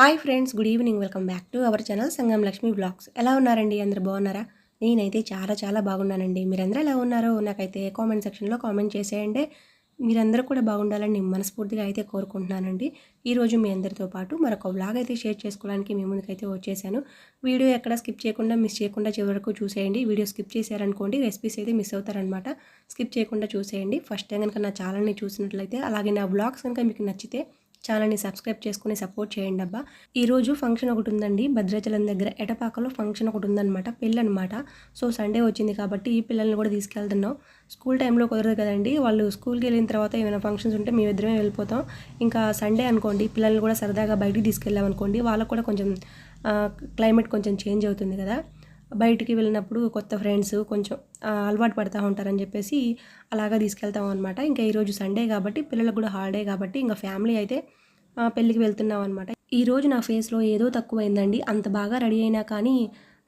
Hi friends good evening. Welcome back to our channel Sangam Lakshmi blogs. ఎలా ఉన్నారండి? అందరు బాగున్నారా? నేనైతే చాలా చాలా బాగున్నానండి. మీరందరూ ఎలా ఉన్నారో నాకైతే కామెంట్ సెక్షన్లో కామెంట్ చేసేయండి. మీరందరూ కూడా బాగుండాలని నేను మనస్ఫూర్తిగా అయితే కోరుకుంటున్నానండి. ఈరోజు మీ అందరితో పాటు మరొక వ్లాగ్ అయితే షేర్ చేసుకోవడానికి మీ ముందుకైతే వచ్చేసాను. వీడియో ఎక్కడ స్కిప్ చేయకుండా మిస్ చేయకుండా చివరకు చూసేయండి. వీడియో స్కిప్ చేశారనుకోండి రెసిపీస్ అయితే మిస్ అవుతారనమాట స్కిప్ చేయకుండా చూసేయండి. ఫస్ట్ టైం కనుక నా ఛానల్ని చూసినట్లయితే అలాగే నా వ్లాగ్స్ కనుక మీకు నచ్చితే ఛానల్ని సబ్స్క్రైబ్ చేసుకుని సపోర్ట్ చేయండి అబ్బా. ఈరోజు ఫంక్షన్ ఒకటి ఉందండి. భద్రాచలం దగ్గర ఎటపాకలో ఫంక్షన్ ఒకటి ఉందన్నమాట. పెళ్ళి అనమాట సో సండే వచ్చింది కాబట్టి ఈ పిల్లల్ని కూడా తీసుకెళ్తున్నాం. స్కూల్ టైంలో కుదరదు కదండి. వాళ్ళు స్కూల్కి వెళ్ళిన తర్వాత ఏమైనా ఫంక్షన్స్ ఉంటే మేము ఇద్దరమే వెళ్ళిపోతాం. ఇంకా సండే అనుకోండి పిల్లల్ని కూడా సరదాగా బయటికి తీసుకెళ్ళామనుకోండి వాళ్ళకు కూడా కొంచెం క్లైమేట్ కొంచెం చేంజ్ అవుతుంది కదా. బయటికి వెళ్ళినప్పుడు కొత్త ఫ్రెండ్స్ కొంచెం అలవాటు పడతా ఉంటారని చెప్పేసి అలాగా తీసుకెళ్తాం అనమాట ఇంకా ఈరోజు సండే కాబట్టి పిల్లలకు కూడా హాలిడే కాబట్టి ఇంకా ఫ్యామిలీ అయితే పెళ్ళికి వెళ్తున్నాం అనమాట ఈరోజు నా ఫేస్లో ఏదో తక్కువైందండి. అంత బాగా రెడీ అయినా కానీ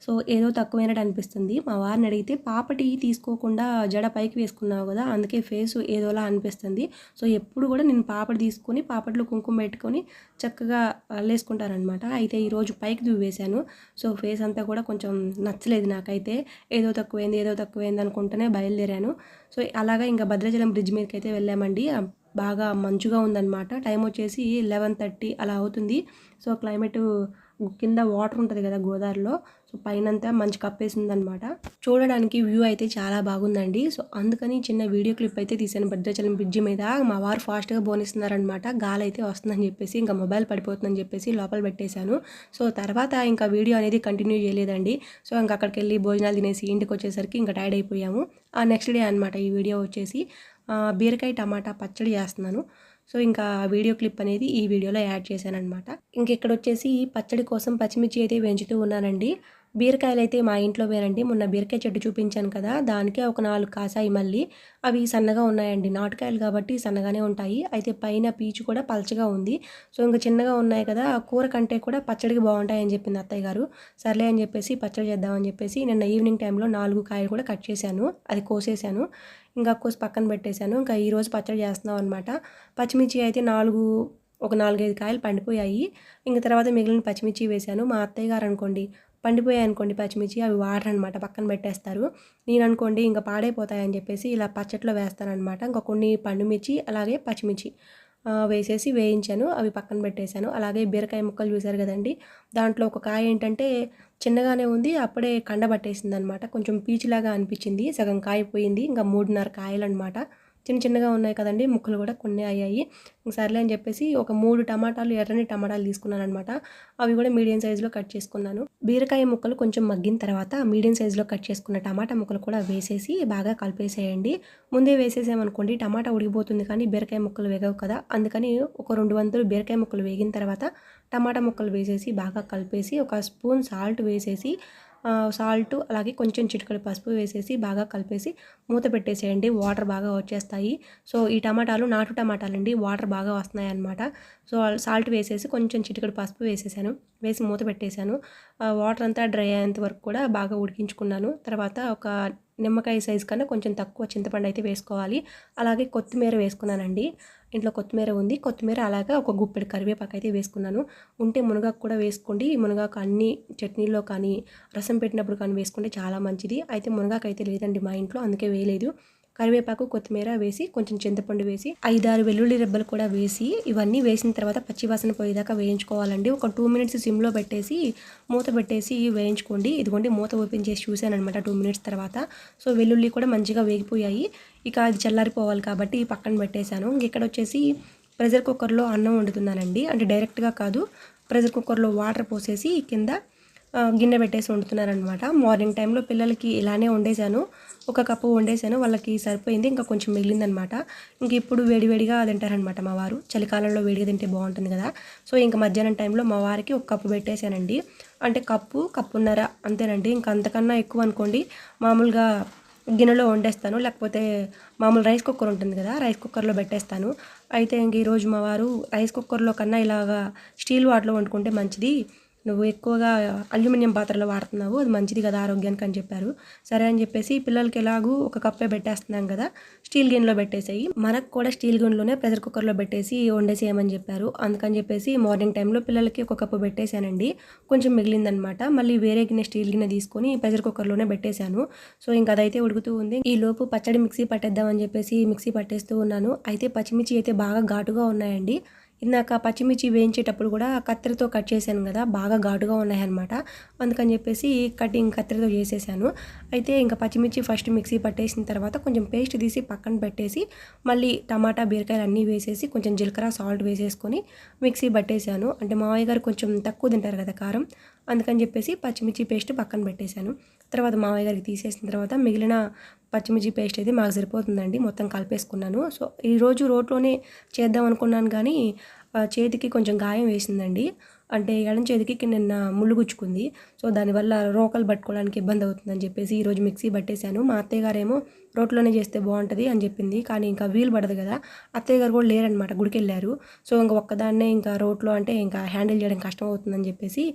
సో ఏదో తక్కువైనట్టు అనిపిస్తుంది. మా వారిని అడిగితే పాపటి తీసుకోకుండా జడ పైకి వేసుకున్నావు కదా అందుకే ఫేస్ ఏదోలా అనిపిస్తుంది. సో ఎప్పుడు కూడా నేను పాపడి తీసుకొని పాపట్లో కుంకుమ పెట్టుకొని చక్కగా అల్లేసుకుంటానమాట అయితే ఈరోజు పైకి దువ్వేశాను. సో ఫేస్ అంతా కూడా కొంచెం నచ్చలేదు నాకైతే. ఏదో తక్కువైంది ఏదో తక్కువైంది అనుకుంటూనే బయలుదేరాను. సో అలాగా ఇంకా భద్రాచలం బ్రిడ్జ్ మీదకి అయితే వెళ్ళామండి. బాగా మంచుగా ఉందన్నమాట. టైం వచ్చేసి లెవెన్ థర్టీ అలా అవుతుంది. సో క్లైమేట్ కింద వాటర్ ఉంటుంది కదా గోదావరిలో సో పైనంతా మంచి కప్పేసిందనమాట. చూడడానికి వ్యూ అయితే చాలా బాగుందండి. సో అందుకని చిన్న వీడియో క్లిప్ అయితే తీసాను భద్రాచలం బ్రిడ్జ్ మీద మా వారు ఫాస్ట్గా బోనిస్తున్నారనమాట. గాలి అయితే వస్తుందని చెప్పేసి ఇంకా మొబైల్ పడిపోతుందని చెప్పేసి లోపల పెట్టేశాను. సో తర్వాత ఇంకా వీడియో అనేది కంటిన్యూ చేయలేదండి. సో ఇంకా అక్కడికి వెళ్ళి భోజనాలు తినేసి ఇంటికి వచ్చేసరికి ఇంకా టైర్డ్ అయిపోయాము. ఆ నెక్స్ట్ డే అనమాట ఈ వీడియో వచ్చేసి. బీరకాయ టమాటా పచ్చడి చేస్తున్నాను. సో ఇంకా వీడియో క్లిప్ అనేది ఈ వీడియోలో యాడ్ చేశాను అనమాట ఇంక ఇక్కడ వచ్చేసి పచ్చడి కోసం పచ్చిమిర్చి అయితే పెంచుతూ ఉన్నానండి. బీరకాయలు అయితే మా ఇంట్లో వేరండి. మొన్న బీరకాయ చెట్టు చూపించాను కదా దానికే ఒక నాలుగు కాసాయి మళ్ళీ. అవి సన్నగా ఉన్నాయండి. నాటుకాయలు కాబట్టి సన్నగానే ఉంటాయి. అయితే పైన పీచు కూడా పలచగా ఉంది. సో ఇంకా చిన్నగా ఉన్నాయి కదా ఆ కూర కంటే కూడా పచ్చడికి బాగుంటాయి అని చెప్పింది అత్తయ్య గారు. సర్లే అని చెప్పేసి పచ్చడి చేద్దామని చెప్పేసి నిన్న ఈవినింగ్ టైంలో నాలుగు కాయలు కూడా కట్ చేశాను. అది కోసేసాను ఇంకా కోసి పక్కన పెట్టేశాను. ఇంకా ఈరోజు పచ్చడి చేస్తున్నాం అనమాట పచ్చిమిర్చి అయితే నాలుగు ఒక నాలుగైదు కాయలు పండిపోయాయి. ఇంకా తర్వాత మిగిలిన పచ్చిమిర్చి వేశాను. మా అత్తయ్య గారు అనుకోండి పండిపోయాయి అనుకోండి పచ్చిమిర్చి అవి వాటర్ అనమాట పక్కన పెట్టేస్తారు. నేను అనుకోండి ఇంకా పాడైపోతాయని చెప్పేసి ఇలా పచ్చట్లో వేస్తానమాట ఇంకా కొన్ని పండుమిర్చి అలాగే పచ్చిమిర్చి వేసేసి వేయించాను అవి పక్కన పెట్టేశాను. అలాగే బీరకాయ ముక్కలు చూశారు కదండి దాంట్లో ఒక కాయ ఏంటంటే చిన్నగానే ఉంది అప్పుడే కండబట్టేసింది అనమాట కొంచెం పీచులాగా అనిపించింది సగం కాయ పోయింది ఇంకా మూడున్నర కాయలు అనమాట చిన్న చిన్నగా ఉన్నాయి కదండి ముక్కలు కూడా కొన్ని అయ్యాయి. సర్లే అని చెప్పేసి ఒక మూడు టమాటాలు ఎర్రని టమాటాలు తీసుకున్నాను అనమాట అవి కూడా మీడియం సైజులో కట్ చేసుకున్నాను. బీరకాయ ముక్కలు కొంచెం మగ్గిన తర్వాత మీడియం సైజులో కట్ చేసుకున్న టమాటా ముక్కలు కూడా వేసేసి బాగా కలిపేసేయండి. ముందే వేసేసామనుకోండి టమాటా ఉడికిపోతుంది కానీ బీరకాయ ముక్కలు వేగవు కదా. అందుకని ఒక రెండు వంతులు బీరకాయ ముక్కలు వేగిన తర్వాత టమాటా ముక్కలు వేసేసి బాగా కలిపేసి ఒక స్పూన్ సాల్ట్ వేసేసి సాల్ట్ అలాగే కొంచెం చిటికలు పసుపు వేసేసి బాగా కలిపేసి మూత పెట్టేసేయండి. వాటర్ బాగా వచ్చేస్తాయి. సో ఈ టమాటాలు నాటు టమాటాలు అండి వాటర్ బాగా వస్తున్నాయి అనమాట సో సాల్ట్ వేసేసి కొంచెం చిటికడి పసుపు వేసేసాను. వేసి మూత పెట్టేశాను. వాటర్ అంతా డ్రై అయ్యేంత వరకు కూడా బాగా ఉడికించుకున్నాను. తర్వాత ఒక నిమ్మకాయ సైజ్ కన్నా కొంచెం తక్కువ చింతపండు అయితే వేసుకోవాలి. అలాగే కొత్తిమీర వేసుకున్నానండి. ఇంట్లో కొత్తిమీర ఉంది. కొత్తిమీర అలాగే ఒక గుప్పెడు కరివేపాకు అయితే వేసుకున్నాను. ఉంటే మునగాకు కూడా వేసుకోండి. మునగాకు అన్ని చట్నీల్లో కానీ రసం పెట్టినప్పుడు కానీ వేసుకుంటే చాలా మంచిది. అయితే మునగాకు అయితే లేదండి మా ఇంట్లో అందుకే వేయలేదు. కరివేపాకు కొత్తిమీర వేసి కొంచెం చింతపండు వేసి ఐదారు వెల్లుల్లి రెబ్బలు కూడా వేసి ఇవన్నీ వేసిన తర్వాత పచ్చివాసన పోయేదాకా వేయించుకోవాలండి. ఒక టూ మినిట్స్ సిమ్లో పెట్టేసి మూత పెట్టేసి వేయించుకోండి. ఇదిగోండి మూత ఓపెన్ చేసి చూశాను అనమాట టూ మినిట్స్ తర్వాత. సో వెల్లుల్లి కూడా మంచిగా వేగిపోయాయి. ఇక అది చల్లారిపోవాలి కాబట్టి పక్కన పెట్టేశాను. ఇక్కడ వచ్చేసి ప్రెషర్ కుక్కర్లో అన్నం వండుతున్నానండి. అంటే డైరెక్ట్గా కాదు ప్రెషర్ కుక్కర్లో వాటర్ పోసేసి కింద గిన్నె పెట్టేసి వండుతున్నారనమాట మార్నింగ్ టైంలో పిల్లలకి ఇలానే వండేశాను. ఒక కప్పు వండేశాను. వాళ్ళకి సరిపోయింది. ఇంకా కొంచెం మిగిలిందనమాట ఇంక ఇప్పుడు వేడివేడిగా తింటారనమాట మా వారు. చలికాలంలో వేడిగా తింటే బాగుంటుంది కదా. సో ఇంకా మధ్యాహ్నం టైంలో మా వారికి ఒక కప్పు పెట్టేశానండి. అంటే కప్పు కప్పున్నర అంతేనండి. ఇంకా అంతకన్నా ఎక్కువ అనుకోండి మామూలుగా గిన్నెలో వండేస్తాను. లేకపోతే మామూలు రైస్ కుక్కర్ ఉంటుంది కదా రైస్ కుక్కర్లో పెట్టేస్తాను. అయితే ఇంక ఈరోజు మా వారు రైస్ కుక్కర్లో కన్నా ఇలాగా స్టీల్ వాటిలో వండుకుంటే మంచిది. నువ్వు ఎక్కువగా అల్యూమినియం పాత్రలు వాడుతున్నావు అది మంచిది కదా ఆరోగ్యానికి అని చెప్పారు. సరే అని చెప్పేసి పిల్లలకి ఎలాగూ ఒక కప్పే పెట్టేస్తున్నాం కదా స్టీల్ గిన్నెలో పెట్టేసేయి. మనకు కూడా స్టీల్ గిన్నెలోనే ప్రెషర్ కుక్కర్లో పెట్టేసి వండేసేయమని చెప్పారు. అందుకని చెప్పేసి మార్నింగ్ టైంలో పిల్లలకి ఒక కప్పు పెట్టేశానండి. కొంచెం మిగిలిందనమాట. మళ్ళీ వేరే గిన్నె స్టీల్ గిన్నె తీసుకొని ప్రెషర్ కుక్కర్లోనే పెట్టేశాను. సో ఇంకా అదైతే ఉడుకుతూ ఉంది. ఈ లోపు పచ్చడి మిక్సీ పట్టేద్దామని చెప్పేసి మిక్సీ పట్టేస్తూ ఉన్నాను. అయితే పచ్చిమిర్చి అయితే బాగా ఘాటుగా ఉన్నాయండి. ఇందాక పచ్చిమిర్చి వేయించేటప్పుడు కూడా కత్తెరతో కట్ చేశాను కదా బాగా ఘాటుగా ఉన్నాయన్నమాట. అందుకని చెప్పేసి కటింగ్ కత్తెరతో చేసేసాను. అయితే ఇంకా పచ్చిమిర్చి ఫస్ట్ మిక్సీ పట్టేసిన తర్వాత కొంచెం పేస్ట్ తీసి పక్కన పెట్టేసి మళ్ళీ టమాటా బీరకాయలు అన్నీ వేసేసి కొంచెం జీలకర్ర సాల్ట్ వేసేసుకొని మిక్సీ పట్టేశాను. అంటే మావయ్య గారు కొంచెం తక్కువ తింటారు కదా కారం అందుకని చెప్పేసి పచ్చిమిర్చి పేస్ట్ పక్కన పెట్టేశాను. తర్వాత మావయ్య గారికి తీసేసిన తర్వాత మిగిలిన పచ్చిమిర్చి పేస్ట్ అయితే మాకు సరిపోతుందండి. మొత్తం కలిపేసుకున్నాను. సో ఈరోజు రోడ్లోనే చేద్దాం అనుకున్నాను కానీ ఆ, చేతికి కొంచెం గాయం వేసిందండి. అంటే ఎడం చేతికి నిన్న ముళ్ళు గుచ్చుకుంది. సో దానివల్ల రోకలు పట్టుకోవడానికి ఇబ్బంది అవుతుందని చెప్పేసి ఈరోజు మిక్సీ పట్టేశాను. మా అత్తయ్య గారేమో రోట్లోనే చేస్తే బాగుంటుంది అని చెప్పింది. కానీ ఇంకా వీలు పడదు కదా. అత్తయ్య గారు కూడా లేరనమాట గుడికి వెళ్ళారు సో ఇంకా ఒక్కదాన్నే ఇంకా రోట్లో అంటే ఇంకా హ్యాండిల్ చేయడం కష్టం అవుతుందని చెప్పేసి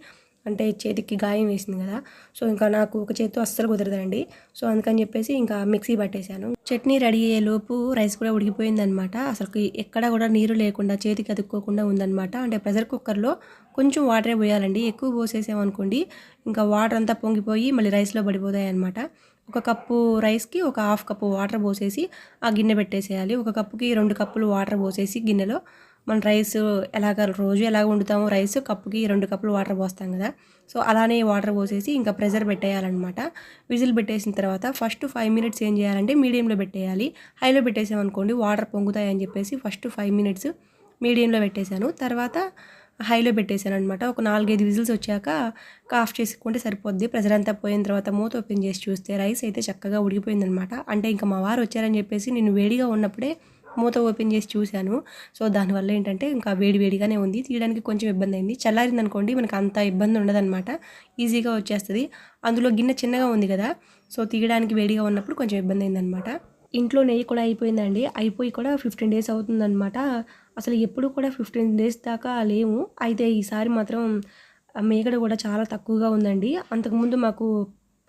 అంటే చేతికి గాయం వేసింది కదా. సో ఇంకా నాకు ఒక చేతితో అస్సలు కుదరదండి. సో అందుకని చెప్పేసి ఇంకా మిక్సీ పట్టేశాను. చట్నీ రెడీ అయ్యే లోపు రైస్ కూడా ఉడికిపోయిందనమాట అసలు ఎక్కడ కూడా నీరు లేకుండా చేతికి అతుక్కోకుండా ఉందన్నమాట. అంటే ప్రెషర్ కుక్కర్లో కొంచెం వాటరే పోయాలండి. ఎక్కువ పోసేసామనుకోండి ఇంకా వాటర్ అంతా పొంగిపోయి మళ్ళీ రైస్లో పడిపోతాయి అనమాట ఒక కప్పు రైస్కి ఒక హాఫ్ కప్పు వాటర్ పోసేసి ఆ గిన్నె పెట్టేసేయాలి. ఒక కప్పుకి రెండు కప్పులు వాటర్ పోసేసి గిన్నెలో మన రైస్ ఎలాగ రోజు ఎలాగ వండుతామో రైస్ కప్పుకి రెండు కప్పులు వాటర్ పోస్తాం కదా. సో అలానే వాటర్ పోసేసి ఇంకా ప్రెషర్ పెట్టేయాలన్నమాట. విజిల్ పెట్టేసిన తర్వాత ఫస్ట్ ఫైవ్ మినిట్స్ ఏం చేయాలంటే మీడియంలో పెట్టేయాలి. హైలో పెట్టేసామనుకోండి వాటర్ పొంగుతాయి అని చెప్పేసి ఫస్ట్ ఫైవ్ మినిట్స్ మీడియంలో పెట్టేశాను. తర్వాత హైలో పెట్టేశాను అనమాట ఒక నాలుగైదు విజిల్స్ వచ్చాక ఆఫ్ చేసుకుంటే సరిపోద్ది. ప్రెజర్ అంతా పోయిన తర్వాత మూత ఓపెన్ చేసి చూస్తే రైస్ అయితే చక్కగా ఉడికిపోయిందనమాట అంటే ఇంకా మా వారు వచ్చారని చెప్పేసి నేను వేడిగా ఉన్నప్పుడే మూత ఓపెన్ చేసి చూశాను. సో దానివల్ల ఏంటంటే ఇంకా వేడి వేడిగానే ఉంది. తీయడానికి కొంచెం ఇబ్బంది అయింది. చల్లారింది అనుకోండి మనకు అంత ఇబ్బంది ఉండదన్నమాట. ఈజీగా వచ్చేస్తుంది. అందులో గిన్నె చిన్నగా ఉంది కదా సో తీయడానికి వేడిగా ఉన్నప్పుడు కొంచెం ఇబ్బంది అయిందనమాట ఇంట్లో నెయ్యి కూడా అయిపోయిందండి. అయిపోయి కూడా ఫిఫ్టీన్ డేస్ అవుతుందన్నమాట. అసలు ఎప్పుడు కూడా ఫిఫ్టీన్ డేస్ దాకా లేవు. అయితే ఈసారి మాత్రం మేకడ కూడా చాలా తక్కువగా ఉందండి. అంతకుముందు మాకు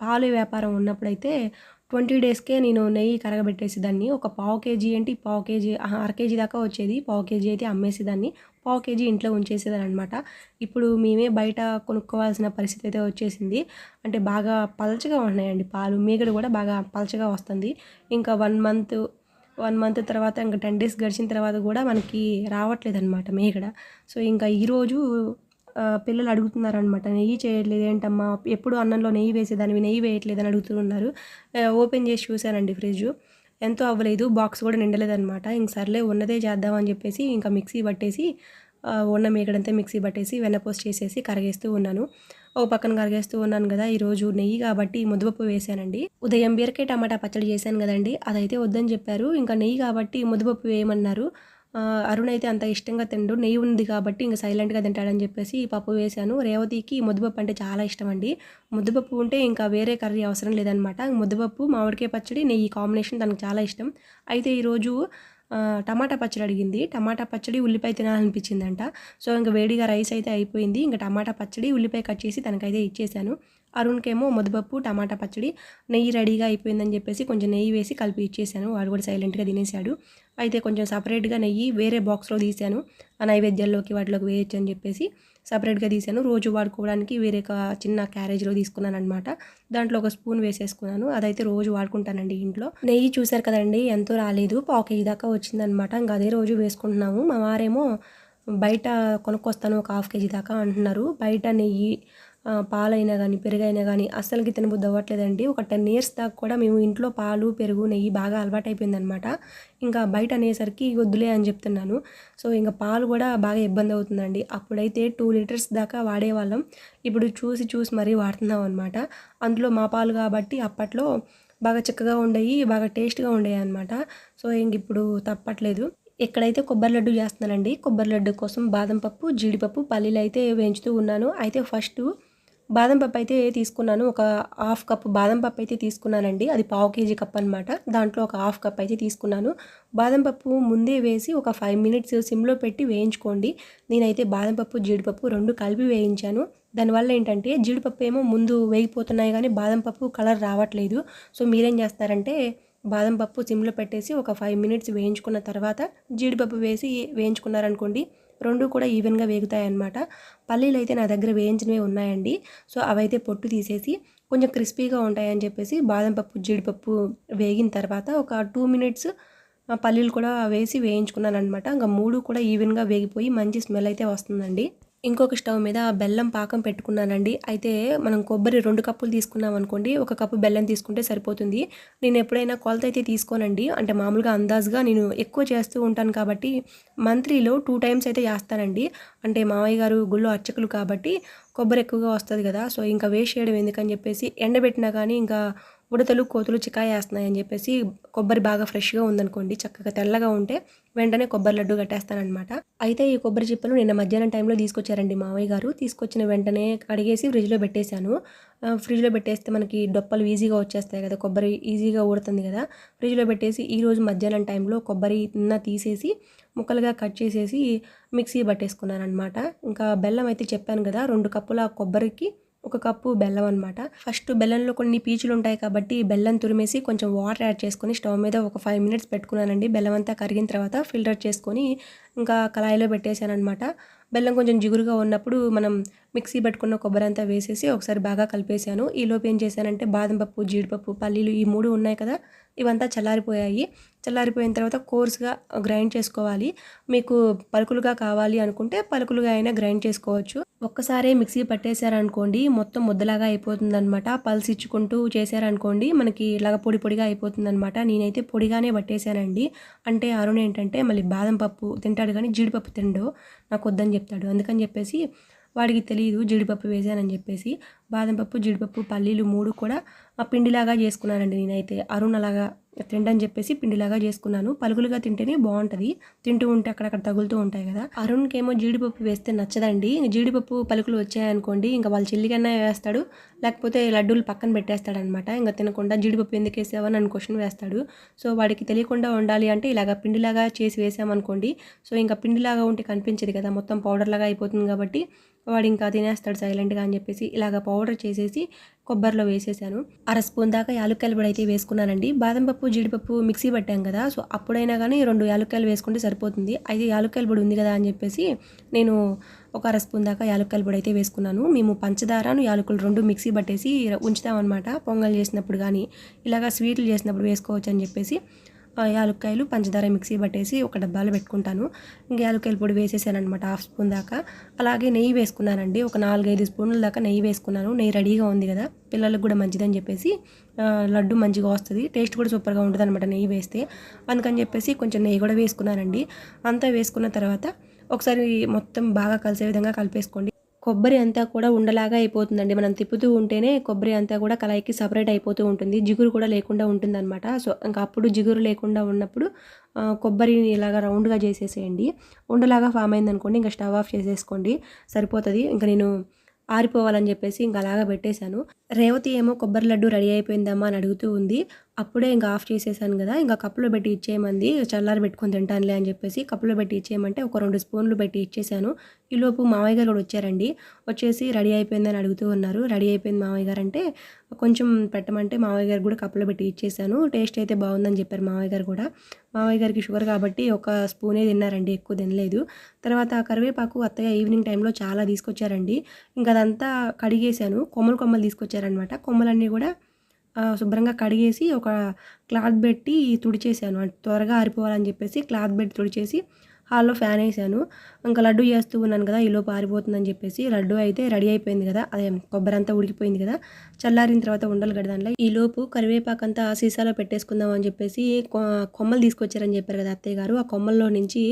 పాలు వ్యాపారం ఉన్నప్పుడైతే ట్వంటీ డేస్కే నేను నెయ్యి కరగబెట్టేసి దాన్ని ఒక పావు కేజీ ఏంటి? పావు కేజీ అర కేజీ దాకా వచ్చేది. పావు కేజీ అయితే అమ్మేసేదాన్ని పావు కేజీ ఇంట్లో ఉంచేసేదాన్ని అనమాట ఇప్పుడు మేమే బయట కొనుక్కోవాల్సిన పరిస్థితి అయితే వచ్చేసింది. అంటే బాగా పలచగా ఉన్నాయండి పాలు. మీగడ కూడా బాగా పలచగా వస్తుంది. ఇంకా వన్ మంత్ వన్ మంత్ తర్వాత ఇంకా టెన్ డేస్ గడిచిన తర్వాత కూడా మనకి రావట్లేదు అనమాట మేగడ. సో ఇంకా ఈరోజు పిల్లలు అడుగుతున్నారనమాట నెయ్యి చేయట్లేదు ఏంటమ్మా? ఎప్పుడు అన్నంలో నెయ్యి వేసేదానివి? నెయ్యి వేయట్లేదని అడుగుతున్నారు. ఓపెన్ చేసి చూశానండి ఫ్రిడ్జ్. ఎంతో అవ్వలేదు బాక్స్ కూడా నిండలేదన్నమాట. ఇంక సర్లే ఉన్నదే చేద్దామని చెప్పేసి ఇంకా మిక్సీ పట్టేసి ఉన్న మేకడంతా మిక్సీ పట్టేసి వెన్నపోస్ట్ చేసేసి కరిగేస్తూ ఉన్నాను. ఒక పక్కన కరిగేస్తూ ఉన్నాను కదా ఈరోజు నెయ్యి కాబట్టి ముద్దపప్పు వేసానండి. ఉదయం బీరకాయ టమాటా పచ్చడి చేశాను కదండి అదైతే వద్దని చెప్పారు. ఇంకా నెయ్యి కాబట్టి ముద్దపప్పు వేయమన్నారు. అరుణ్ అయితే అంత ఇష్టంగా తిండు. నెయ్యి ఉంది కాబట్టి ఇంకా సైలెంట్గా తింటాడని చెప్పేసి ఈ పప్పు వేశాను. రేవతికి ముద్దపప్పు అంటే చాలా ఇష్టం అండి ముద్దపప్పు ఉంటే ఇంకా వేరే కర్రీ అవసరం లేదనమాట ముద్దపప్పు మామిడికాయ పచ్చడి నెయ్యి కాంబినేషన్ తనకు చాలా ఇష్టం. అయితే ఈరోజు టమాటా పచ్చడి అడిగింది. టమాటా పచ్చడి ఉల్లిపాయ తినాలనిపించిందంట. సో ఇంకా వేడిగా రైస్ అయితే అయిపోయింది. ఇంకా టమాటా పచ్చడి ఉల్లిపాయ కట్ చేసి తనకైతే ఇచ్చేసాను అరుణ్కేమో మొదపప్పు టమాటా పచ్చడి నెయ్యి రెడీగా అయిపోయిందని చెప్పేసి కొంచెం నెయ్యి వేసి కలిపి ఇచ్చేసాను. వాడు కూడా సైలెంట్గా తినేశాడు అయితే కొంచెం సపరేట్గా నెయ్యి వేరే బాక్స్లో తీశాను ఆ నైవేద్యాల్లోకి వాటిలోకి వేయచ్చు అని చెప్పేసి సపరేట్గా తీసాను. రోజు వాడుకోవడానికి వేరే ఒక చిన్న క్యారేజ్లో తీసుకున్నాను అనమాట దాంట్లో ఒక స్పూన్ వేసేసుకున్నాను. అదైతే రోజు వాడుకుంటానండి ఇంట్లో. నెయ్యి చూసారు కదండి ఎంతో రాలేదు. పావు కేజీ దాకా వచ్చిందనమాట ఇంకా అదే రోజు వేసుకుంటున్నాము. మా వారేమో బయట కొనుక్కొస్తాను ఒక హాఫ్ కేజీ దాకా అంటున్నారు. బయట నెయ్యి పాలైనా కానీ పెరుగైనా కానీ అస్సలకి తినబుద్ధి అవ్వట్లేదండి. ఒక టెన్ ఇయర్స్ దాకా కూడా మేము ఇంట్లో పాలు పెరుగు నెయ్యి బాగా అలవాటు అయిపోయిందనమాట ఇంకా బయట అనేసరికి వద్దులే అని చెప్తున్నాను. సో ఇంకా పాలు కూడా బాగా ఇబ్బంది అవుతుందండి. అప్పుడైతే టూ లీటర్స్ దాకా వాడేవాళ్ళం. ఇప్పుడు చూసి చూసి మరీ వాడుతున్నాం అనమాట అందులో మా పాలు కాబట్టి అప్పట్లో బాగా చిక్కగా ఉండేవి బాగా టేస్ట్గా ఉండేవి అనమాట సో ఇంక ఇప్పుడు తప్పట్లేదు. ఎక్కడైతే కొబ్బరి లడ్డు చేస్తున్నానండి. కొబ్బరి లడ్డు కోసం బాదం పప్పు జీడిపప్పు పల్లీలు అయితే వేయించుతూ ఉన్నాను. అయితే ఫస్ట్ బాదం పప్పు అయితే తీసుకున్నాను. ఒక హాఫ్ కప్ బాదం పప్పు అయితే తీసుకున్నానండి. అది పావు కేజీ కప్ అనమాట దాంట్లో ఒక హాఫ్ కప్ అయితే తీసుకున్నాను. బాదం పప్పు ముందే వేసి ఒక ఫైవ్ మినిట్స్ సిమ్లో పెట్టి వేయించుకోండి. నేనైతే బాదం పప్పు జీడిపప్పు రెండు కలిపి వేయించాను. దానివల్ల ఏంటంటే జీడిపప్పు ఏమో ముందు వేగిపోతున్నాయి కానీ బాదం పప్పు కలర్ రావట్లేదు. సో మీరేం చేస్తారంటే బాదం పప్పు సిమ్లో పెట్టేసి ఒక ఫైవ్ మినిట్స్ వేయించుకున్న తర్వాత జీడిపప్పు వేసి వేయించుకున్నారనుకోండి రెండు కూడా ఈవెన్గా వేగుతాయన్నమాట. పల్లీలు అయితే నా దగ్గర వేయించినవి ఉన్నాయండి. సో అవైతే పొట్టు తీసేసి కొంచెం క్రిస్పీగా ఉంటాయని చెప్పేసి బాదం పప్పు జీడిపప్పు వేగిన తర్వాత ఒక టూ మినిట్స్ పల్లీలు కూడా వేసి వేయించుకున్నాను అనమాట ఇంకా మూడు కూడా ఈవెన్గా వేగిపోయి మంచి స్మెల్ అయితే వస్తుందండి. ఇంకొక స్టవ్ మీద బెల్లం పాకం పెట్టుకున్నానండి. అయితే మనం కొబ్బరి రెండు కప్పులు తీసుకున్నాం అనుకోండి ఒక కప్పు బెల్లం తీసుకుంటే సరిపోతుంది. నేను ఎప్పుడైనా కొలత అయితే తీసుకోనండి. అంటే మామూలుగా అందాజుగా నేను ఎక్కువ చేస్తూ ఉంటాను కాబట్టి మంత్లీలో టూ టైమ్స్ అయితే చేస్తానండి. అంటే మావయ్య గారు గుళ్ళు అర్చకులు కాబట్టి కొబ్బరి ఎక్కువగా వస్తుంది కదా సో ఇంకా వేస్ట్ చేయడం ఎందుకని చెప్పేసి ఎండబెట్టినా కానీ ఇంకా ఉడతలు కోతులు చికాయ వేస్తున్నాయని చెప్పేసి కొబ్బరి బాగా ఫ్రెష్గా ఉందనుకోండి చక్కగా తెల్లగా ఉంటే వెంటనే కొబ్బరి లడ్డు కట్టేస్తానమాట అయితే ఈ కొబ్బరి చిప్పలు నిన్న మధ్యాహ్నం టైంలో తీసుకొచ్చారండి మావయ్య గారు. తీసుకొచ్చిన వెంటనే కడిగేసి ఫ్రిడ్జ్లో పెట్టేశాను. ఫ్రిడ్జ్లో పెట్టేస్తే మనకి డొప్పలు ఈజీగా వచ్చేస్తాయి కదా కొబ్బరి ఈజీగా ఊడుతుంది కదా. ఫ్రిడ్జ్లో పెట్టేసి ఈరోజు మధ్యాహ్నం టైంలో కొబ్బరి నిన్న తీసేసి ముక్కలుగా కట్ చేసేసి మిక్సీ పట్టేసుకున్నాను అనమాట ఇంకా బెల్లం అయితే చెప్పాను కదా రెండు కప్పుల కొబ్బరికి ఒక కప్పు బెల్లం అనమాట ఫస్ట్ బెల్లంలో కొన్ని పీచులు ఉంటాయి కాబట్టి బెల్లం తురిమేసి కొంచెం వాటర్ యాడ్ చేసుకొని స్టవ్ మీద ఒక ఫైవ్ మినిట్స్ పెట్టుకున్నానండి. బెల్లం అంతా కరిగిన తర్వాత ఫిల్టర్ చేసుకొని ఇంకా కళాయిలో పెట్టేశాను అనమాట బెల్లం కొంచెం జిగురుగా ఉన్నప్పుడు మనం మిక్సీ పెట్టుకున్న కొబ్బరి అంతా వేసేసి ఒకసారి బాగా కలిపేశాను. ఈలోపు ఏం చేశానంటే బాదం పప్పు జీడిపప్పు పల్లీలు ఈ మూడు ఉన్నాయి కదా ఇవంతా చల్లారిపోయాయి. చల్లారిపోయిన తర్వాత కోర్స్గా గ్రైండ్ చేసుకోవాలి. మీకు పలుకులుగా కావాలి అనుకుంటే పలుకులుగా అయినా గ్రైండ్ చేసుకోవచ్చు. ఒక్కసారే మిక్సీ పట్టేశారనుకోండి మొత్తం ముద్దలాగా అయిపోతుందనమాట పల్స్ ఇచ్చుకుంటూ చేశారనుకోండి మనకి ఇలాగ పొడి పొడిగా అయిపోతుందనమాట నేనైతే పొడిగానే పట్టేశానండి. అంటే అరుణ్ ఏంటంటే మళ్ళీ బాదం పప్పు తింటాడు కానీ జీడిపప్పు తిండు నాకు వద్దని చెప్తాడు. అందుకని చెప్పేసి వాడికి తెలియదు జీడిపప్పు వేసానని చెప్పేసి. బాదం పప్పు జీడిపప్పు పల్లీలు మూడు కూడా ఆ పిండిలాగా చేసుకున్నానండి నేనైతే. అరుణ్ అలాగా తిండని చెప్పేసి పిండిలాగా చేసుకున్నాను. పలుకులుగా తింటేనే బాగుంటుంది. తింటూ ఉంటే అక్కడక్కడ తగులుతూ ఉంటాయి కదా. అరుణ్కి ఏమో జీడిపప్పు వేస్తే నచ్చదండి. జీడిపప్పు పలుకులు వచ్చాయనుకోండి ఇంకా వాళ్ళ చెల్లికన్నా వేస్తాడు. లేకపోతే లడ్డూలు పక్కన పెట్టేస్తాడనమాట. ఇంకా తినకుండా జీడిపప్పు ఎందుకు వేసావని అని క్వశ్చన్ వేస్తాడు. సో వాడికి తెలియకుండా ఉండాలి అంటే ఇలాగ పిండిలాగా చేసి వేసామనుకోండి. సో ఇంకా పిండిలాగా ఉంటే కనిపించదు కదా. మొత్తం పౌడర్లాగా అయిపోతుంది కాబట్టి వాడు ఇంకా తినేస్తాడు సైలెంట్గా అని చెప్పేసి ఇలాగ పౌడర్ చేసేసి కొబ్బరిలో వేసేసాను. అర స్పూన్ దాకా యాలుక్కాయలు కూడా అయితే వేసుకున్నానండి. బాదం పప్పు జీడిపప్పు మిక్సీ పట్టాం కదా సో అప్పుడైనా కానీ రెండు యాలుక్కాయలు వేసుకుంటే సరిపోతుంది. అయితే యాలుక్కాయలు పొడి ఉంది కదా అని చెప్పేసి నేను ఒక అర స్పూన్ దాకా యాలుక్కాయల పొడి అయితే వేసుకున్నాను. మేము పంచదారను యాలకులు రెండు మిక్సీ పట్టేసి ఉంచుతామన్నమాట. పొంగల్ చేసినప్పుడు కానీ ఇలాగ స్వీట్లు చేసినప్పుడు వేసుకోవచ్చు అని చెప్పేసి యాలుక్కాయలు పంచదార మిక్సీ పట్టేసి ఒక డబ్బాలో పెట్టుకుంటాను. ఇంకా యాలుక్కాయల పొడి వేసేసాను అనమాట హాఫ్ స్పూన్ దాకా. అలాగే నెయ్యి వేసుకున్నానండి ఒక నాలుగైదు స్పూన్ల దాకా నెయ్యి వేసుకున్నాను. నెయ్యి రెడీగా ఉంది కదా పిల్లలకు కూడా మంచిదని చెప్పేసి లడ్డు మంచిగా వస్తుంది. టేస్ట్ కూడా సూపర్గా ఉంటుంది అనమాట నెయ్యి వేస్తే. అందుకని చెప్పేసి కొంచెం నెయ్యి కూడా వేసుకున్నానండి. అంతా వేసుకున్న తర్వాత ఒకసారి మొత్తం బాగా కలిసే విధంగా కలిపేసుకోండి. కొబ్బరి అంతా కూడా ఉండలాగా అయిపోతుందండి. మనం తిప్పుతూ ఉంటేనే కొబ్బరి అంతా కూడా కళాయికి సపరేట్ అయిపోతూ ఉంటుంది. జిగురు కూడా లేకుండా ఉంటుందన్నమాట. సో ఇంకా అప్పుడు జిగురు లేకుండా ఉన్నప్పుడు కొబ్బరిని ఇలాగా రౌండ్గా చేసేసేయండి. ఉండలాగా ఫామ్ అయిందనుకోండి ఇంకా స్టవ్ ఆఫ్ చేసేసుకోండి. సరిపోతుంది. ఇంకా నేను ఆరిపోవాలని చెప్పేసి ఇంకా అలాగా పెట్టేశాను. రేవతి ఏమో కొబ్బరి లడ్డు రెడీ అయిపోయిందమ్మా అని అడుగుతూ ఉంది. అప్పుడే ఇంకా ఆఫ్ చేసేసాను కదా ఇంకా కప్పులో పెట్టి ఇచ్చేయమంది చల్లారి పెట్టుకొని తింటానులే అని చెప్పేసి కప్పులో పెట్టి ఇచ్చేయమంటే ఒక రెండు స్పూన్లు పెట్టి ఇచ్చేసాను. ఈలోపు మావయ్య గారు కూడా వచ్చారండి. వచ్చేసి రెడీ అయిపోయిందని అడుగుతూ ఉన్నారు. రెడీ అయిపోయింది మావయ్య గారు అంటే కొంచెం పెట్టమంటే మావయ్య గారు కూడా కప్పులో పెట్టి ఇచ్చేసాను. టేస్ట్ అయితే బాగుందని చెప్పారు మావయ్య గారు కూడా. మావయ్య గారికి షుగర్ కాబట్టి ఒక స్పూనే తిన్నారండి ఎక్కువ తినలేదు. తర్వాత ఆ కరివేపాకు అత్తయ్య ఈవినింగ్ టైంలో చాలా తీసుకొచ్చారండి. ఇంకా అదంతా కడిగేశాను కొమ్మలు కొమ్మలు తీసుకొచ్చారనమాట కొమ్మలన్నీ కూడా శుభ్రంగా కడిగేసి ఒక క్లాత్ పెట్టి తుడిచేసాను. త్వరగా ఆరిపోవాలని చెప్పేసి క్లాత్ పెట్టి తుడిచేసి హాల్లో ఫ్యాన్ వేసాను. ఇంకా లడ్డు చేస్తూ ఉన్నాను కదా ఈలోపు ఆరిపోతుందని చెప్పేసి లడ్డు అయితే రెడీ అయిపోయింది కదా అదే కొబ్బరి అంతా ఉడికిపోయింది కదా చల్లారిన తర్వాత ఉండాలి కదా దాంట్లో ఈలోపు కరివేపాకు అంతా సీసాలో పెట్టేసుకుందాం అని చెప్పేసి కొమ్మలు తీసుకొచ్చారని చెప్పారు కదా అత్తయ్య గారు. ఆ కొమ్మల్లో నుంచి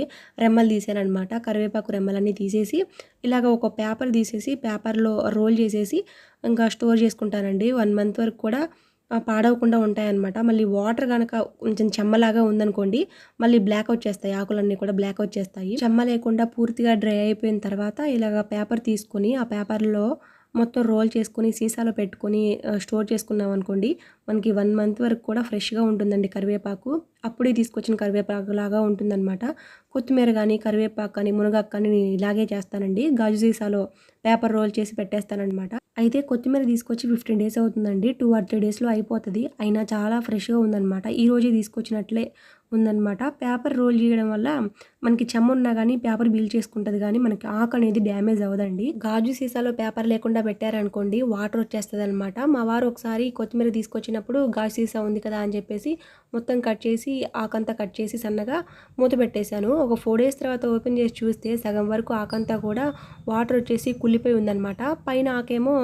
రెమ్మలు తీసారనమాట కరివేపాకు రెమ్మలన్నీ తీసేసి ఇలాగ ఒక పేపర్ తీసేసి పేపర్లో రోల్ చేసేసి ఇంకా స్టోర్ చేసుకుంటానండి. వన్ మంత్ వరకు కూడా పాడవకుండా ఉంటాయన్నమాట. మళ్ళీ వాటర్ కనుక కొంచెం చెమ్మలాగా ఉందనుకోండి మళ్ళీ బ్లాక్ వచ్చేస్తాయి ఆకులన్నీ కూడా బ్లాక్ వచ్చేస్తాయి చెమ్మ లేకుండా పూర్తిగా డ్రై అయిపోయిన తర్వాత ఇలాగ పేపర్ తీసుకొని ఆ పేపర్లో మొత్తం రోల్ చేసుకొని సీసాలో పెట్టుకొని స్టోర్ చేసుకున్నాం అనుకోండి మనకి వన్ మంత్ వరకు కూడా ఫ్రెష్గా ఉంటుందండి కరివేపాకు. అప్పుడే తీసుకొచ్చిన కరివేపాకు లాగా ఉంటుందన్నమాట. కొత్తిమీర కానీ కరివేపాకు కానీ మునగాకు కానీ నేను ఇలాగే చేస్తానండి. గాజు సీసాలో పేపర్ రోల్ చేసి పెట్టేస్తానన్నమాట. అయితే కొత్తిమీర తీసుకొచ్చి ఫిఫ్టీన్ డేస్ అవుతుందండి. టూ ఆర్ త్రీ డేస్లో అయిపోతుంది. అయినా చాలా ఫ్రెష్గా ఉందన్నమాట. ఈ రోజే తీసుకొచ్చినట్లే ఉందన్నమాట. పేపర్ రోల్ చేయడం వల్ల మనకి చెమ్మ ఉన్నా కానీ పేపర్ బీల్ చేసుకుంటుంది కానీ మనకి ఆకు అనేది డ్యామేజ్ అవ్వదండి. గాజు సీసాలో పేపర్ లేకుండా పెట్టారనుకోండి వాటర్ వచ్చేస్తుంది అనమాట మా వారు ఒకసారి కొత్తిమీర తీసుకొచ్చినప్పుడు గాజు సీసా ఉంది కదా అని చెప్పేసి మొత్తం కట్ చేసి ఆకంతా కట్ చేసి సన్నగా మూత పెట్టేశాను. ఒక ఫోర్ డేస్ తర్వాత ఓపెన్ చేసి చూస్తే సగం వరకు ఆకంతా కూడా వాటర్ వచ్చేసి కుళ్ళిపోయి ఉందన్నమాట. పైన ఆకేమో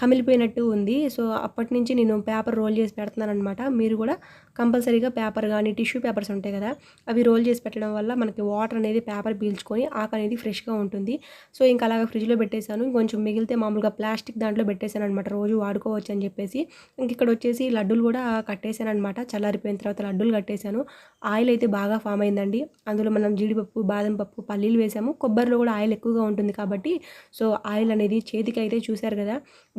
కమిలిపోయినట్టు ఉంది. సో అప్పటి నుంచి నేను పేపర్ రోల్ చేసి పెడుతున్నాను అనమాట మీరు కూడా కంపల్సరీగా పేపర్ కానీ టిష్యూ పేపర్స్ ఉంటాయి కదా అవి రోల్ చేసి పెట్టడం వల్ల మనకి వాటర్ అనేది పేపర్ పీల్చుకొని ఆకు అనేది ఫ్రెష్గా ఉంటుంది. సో ఇంకా అలాగా ఫ్రిడ్జ్లో పెట్టేశాను. కొంచెం మిగిలితే మామూలుగా ప్లాస్టిక్ దాంట్లో పెట్టేశాను అనమాట రోజు వాడుకోవచ్చు అని చెప్పేసి. ఇంక ఇక్కడ వచ్చేసి లడ్డూలు కూడా కట్టేశాను అనమాట చల్లారిపోయిన తర్వాత లడ్డూలు కట్టేశాను. ఆయిల్ అయితే బాగా ఫామ్ అయిందండి. అందులో మనం జీడిపప్పు బాదం పప్పు పల్లీలు వేసాము. కొబ్బరిలో కూడా ఆయిల్ ఎక్కువగా ఉంటుంది కాబట్టి. సో ఆయిల్ అనేది చేతికి అయితే చూశారు కదా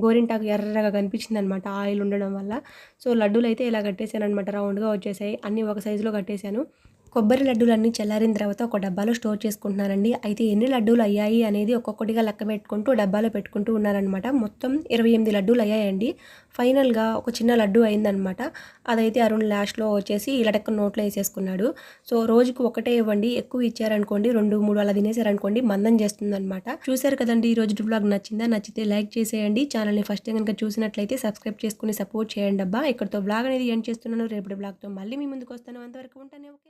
గోరింటాకు ఎర్రగా కనిపించింది అనమాట ఆయిల్ ఉండడం వల్ల. సో లడ్డూలు అయితే ఇలా కట్టేశాను అనమాట రౌండ్గా వచ్చేసాయి. అన్నీ ఒక సైజులో కట్టేశాను. కొబ్బరి లడ్డూలన్నీ చల్లారిన తర్వాత ఒక డబ్బాలో స్టోర్ చేసుకుంటున్నానండి అయితే ఎన్ని లడ్డూలు అయ్యాయి అనేది ఒక్కొక్కటిగా లెక్క పెట్టుకుంటూ డబ్బాలో పెట్టుకుంటూ ఉన్నారనమాట మొత్తం ఇరవై ఎనిమిది లడ్డూలు అయ్యాయండి. ఫైనల్గా ఒక చిన్న లడ్డు అయిందనమాట అదైతే అరుణ్ లాస్ట్లో వచ్చేసి ఇలటక్క నోట్లో వేసేసుకున్నాడు. సో రోజుకు ఒకటే ఇవ్వండి. ఎక్కువ ఇచ్చారనుకోండి రెండు మూడు అలా తినేసారనుకోండి మందం చేస్తుందనమాట చూశారు కదండి ఈ రోజు బ్లాగ్ నచ్చిందా? నచ్చితే లైక్ చేసేయండి. ఛానల్ని ఫస్ట్ టైం కనుక చూసినట్లయితే సబ్స్క్రైబ్ చేసుకుని సపోర్ట్ చేయండి అబ్బా. ఇక్కడతో బ్లాగ్ అనేది ఎండ్ చేస్తున్నాను. రేపటి బ్లాగ్తో మళ్ళీ మీ ముందుకు వస్తాను. అంతవరకు ఉంటానే. ఓకే